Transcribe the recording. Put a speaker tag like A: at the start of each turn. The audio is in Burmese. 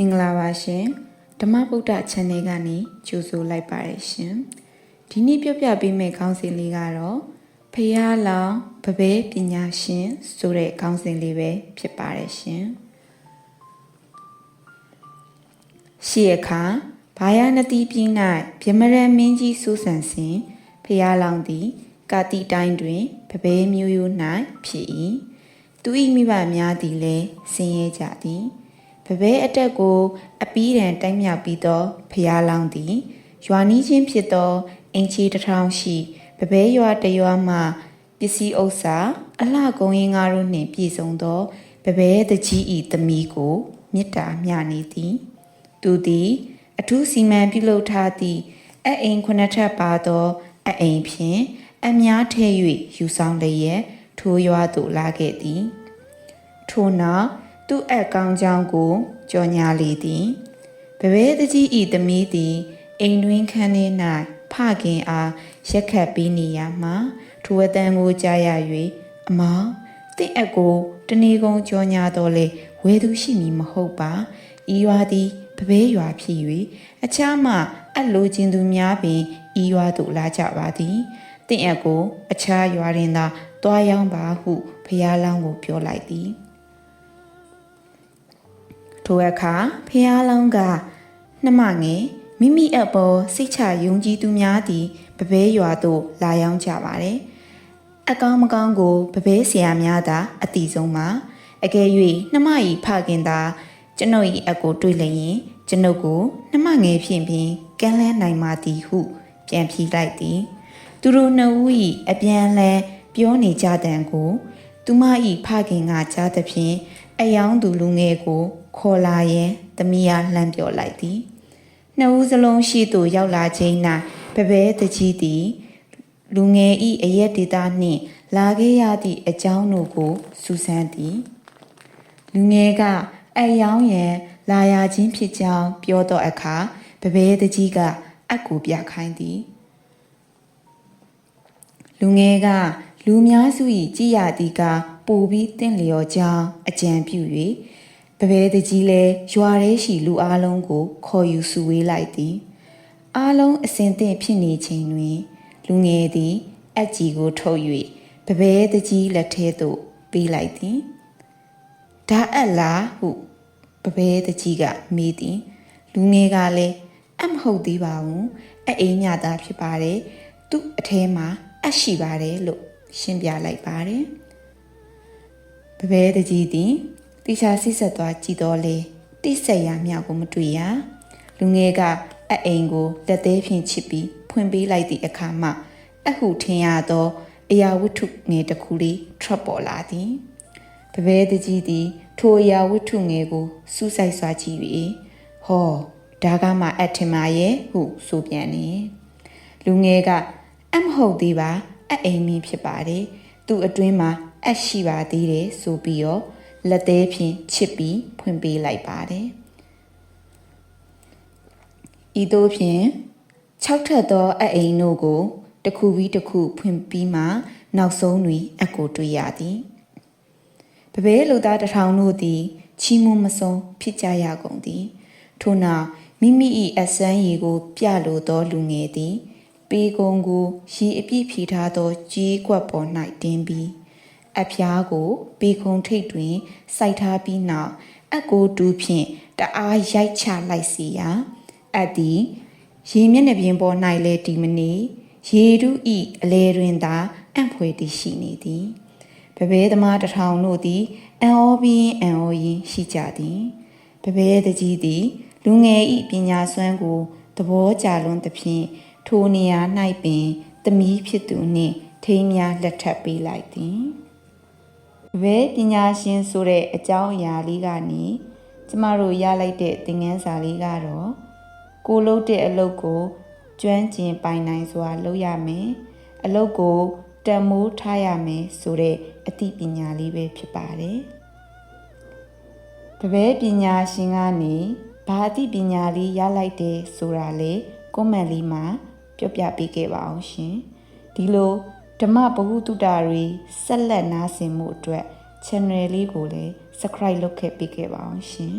A: မင်္ဂလာပါရှင်ဓမ္မဗုဒ္ဓ channel ကနေကြိုဆိုလိုက်ပါတယ်ရှင်ဒီနေ့ပြောပြပေးမယ့်ခေါင်းစဉ်လေးကတော့ဖရာလောင်ပပဲပညာရှင်ဆိုတဲ့ခေါင်းစဉ်လေးပဲဖြစ်ပါတယ်ရှင်ရှိရခါဘာယာနတိပြည်၌ဗြမရန်မင်းကြီးစူးဆန်စဉ်ဖရာလောင်သည်ကာတိတိုင်းတွင်ပပဲမျိုးရိုး၌ဖြစ်၏သူ၏မိဘများသည်လည်းဆင်းရဲကြသည် ပပဲအတက်ကိုအပီးတန်တိုင်းမြောက်ပြီးသောဖျားလောင်းသည်ရွာနီးချင်းဖြစ်သောအင်ချီတစ်ထောင်ရှိပပဲရွာတရွာမှပစ္စည်းဥစ္စာအလှကုံရင်ငါတို့နှင့်ပြည့်စုံသောပပဲတကြီးဤသမီးကိုမေတ္တာမျှနေသည်သူသည်အထူးစီမံပြုလုပ်ထားသည့်အအိမ်ခုနှစ်ထပ်ပါသောအအိမ်ဖြင့်အများထဲ၍ယူဆောင်လျက်ထိုးရွာသို့လာခဲ့သည်ထို့နောက် သူ့အက်ကောင်းကြောင်းကိုကြော်ညာလေသည်ဘဘဲတကြီးဤသမီးသည်အိမ်တွင်ခန်းထဲ၌ဖခင်အားရက်ခတ်ပြီးနေရမှာထိုအတန်ကိုကြားရ၍အမောင်တင့်အက်ကိုတနေကုန်ကြော်ညာတော်လေဝဲသူရှိမည်မဟုတ်ပါဤရွာသည်ပပဲရွာဖြစ်၍အခြားမှအလိုချင်းသူများပင်ဤရွာသို့လာကြပါသည်တင့်အက်ကို အခြားရွာတွင်သာတွားရောက်ပါဟုဖျားလောင်းကိုပြောလိုက်သည် ထိုအခါဖျားလောင်းကနှမငယ်မိမိအပေါ်စိတ်ချယုံကြည်သူများသည်ပပဲရွာသို့လာရောက်ကြပါတယ်အကောင်းမကောင်းကိုပပဲဆရာများသာအတိဆုံးပါအကယ်၍နှမ၏ဖခင်သာကျွန်ုပ်၏အကိုတွေ့လျင်ကျွန်ုပ်ကိုနှမငယ်ဖြင့်ဖြင့်ကမ်းလှမ်းနိုင်ပါသည်ဟု ပြန်ဖြေလိုက်သည်သူတို့နှစ်ဦး၏အပြန်လန်းပြောနေကြတဲ့ကို သူမ၏ဖခင်ကကြားသဖြင့်အယောင်သူလူငယ်ကို ခေါ်လာရင်သမီးအားလှမ်းပြောလိုက်သည်နှစ်ဦးစလုံးရှိသို့ရောက်လာချိန်၌ပပဲတကြီးသည်လူငယ်၏အရက်ဒေတာနှင့်လာခဲ့ရသည့်အကြောင်းတို့ကိုစူးစမ်းသည်လူငယ်ကအယောင်ရန်လာရခြင်းဖြစ်ကြောင်းပြောတော့အခါပပဲတကြီးကအက်ကိုပြခိုင်းသည်လူငယ်ကလူများစု၏ကြည်ရသည်ကပိုပြီးတင့်လျော်ကြောင်းအကြံပြု၍ ပပဲတကြီးလဲရွာထဲရှိလူအလုံးကို ခေါ်ယူစုဝေးလိုက်သည်အားလုံးအစဉ်သင့်ဖြစ်နေချိန်တွင် လူငယ်သည်အက်ကြီးကိုထုတ်၍ပပဲတကြီးလက်ထဲသို့ပေးလိုက်သည်ဒါအက်လားဟုပပဲတကြီးကမေးသည်လူငယ်ကလည်းအမဟုတ်သေးပါဘူးအအိမ်ညသားဖြစ်ပါတယ်သူ့အထဲမှာအရှိပါတယ်လို့ရှင်းပြလိုက်ပါတယ်။ပပဲတကြီးသည် တိချာဆိဆက်သွားကြည့်တော့လေတိဆက်ရမြောက်ကိုမတွေ့ရလူငယ်ကအအိမ်ကိုလက်သေးဖြင့်ချစ်ပြီးဖွင့်ပေးလိုက်သည့်အခါမှအဟုထင်ရသောအရာဝတ္ထုငယ်တစ်ခုလေးထွက်ပေါ်လာသည်ပပဲတကြီးသည်ထိုအရာဝတ္ထုငယ်ကိုစူးစိုက်စွာကြည့်၍ဟောဒါကမှအထင်ပါရဲ့ဟုဆိုပြန်နေလူငယ်ကအမဟုတ်သေးပါအအိမ်မင်းဖြစ်ပါတယ်သူ့အတွင်းမှာအရှိပါသေးတယ်ဆိုပြီးတော့ လက်သေးဖြင့်ချစ်ပြီးဖွင့်ပေးလိုက်ပါတယ်ဤသို့ဖြင့်၆ထပ်သောအအိမ်တို့ကိုတစ်ခုပြီးတစ်ခုဖွင့်ပြီးမှနောက်ဆုံးတွင်အကိုတွေ့ရသည်ပပဲလူသားတထောင်တို့သည်ချီးမွမ်းမဆုံးဖြစ်ကြရကုန်သည်ထို့နောက်မိမိ၏အစမ်းရည်ကို ပြလိုသောလူငယ်သည်ပေကုံကိုရေအပြည့်ဖြီထားသောကြီးကွက်ပေါ်၌တင်းပြီး အဖျားကိုပေခုံထိတ်တွင်စိုက်ထားပြီးနောက်အက်ကိုတူးဖြင့်တအားရိုက်ချလိုက်စီရာအက်သည်ရေမျက်နှာပြင်ပေါ်၌လဲဒီမနေရေတုဤအလဲတွင်သာအံ့ဖွယ်တည်ရှိနေသည်ပပဲသမားတထောင်တို့သည်အံ့ဩပြီးအံ့ဩရင်းရှိကြသည်ပပဲတကြီးသည်လူငယ်ဤပညာစွမ်းကိုသဘောကျလွန်းသဖြင့်ထိုနေရာ၌ပင်သမီးဖြစ်သူနှင့်ထိမ်းများလက်ထပ်ပေးလိုက်သည် ဘဲပညာရှင်ဆိုတဲ့အကြောင်းအရာလေးကနေကျမတို့ရလိုက်တဲ့သင်ခန်းစာလေးကတော့ကိုလုပ်တဲ့အလုပ်ကိုကျွမ်းကျင်ပိုင်နိုင်စွာလုပ်ရမယ်အလုပ်ကိုတန်မိုးထားရမယ်ဆိုတဲ့အသိပညာလေးပဲဖြစ်ပါတယ်တပည့်ပညာရှင်ကနေဘာအသိပညာလေးရလိုက်တယ်ဆိုတာလေကွန်မန့်လေးမှာ ပြောပြပေးခဲ့ပါအောင်ရှင်ဒီလို ဓမ္မပဟုတုတ္တတွေဆက်လက်နားဆင်မှုအတွက် channel လေးကိုလည်း subscribe လုပ်ခဲ့ပေးခဲ့ပါအောင်ရှင်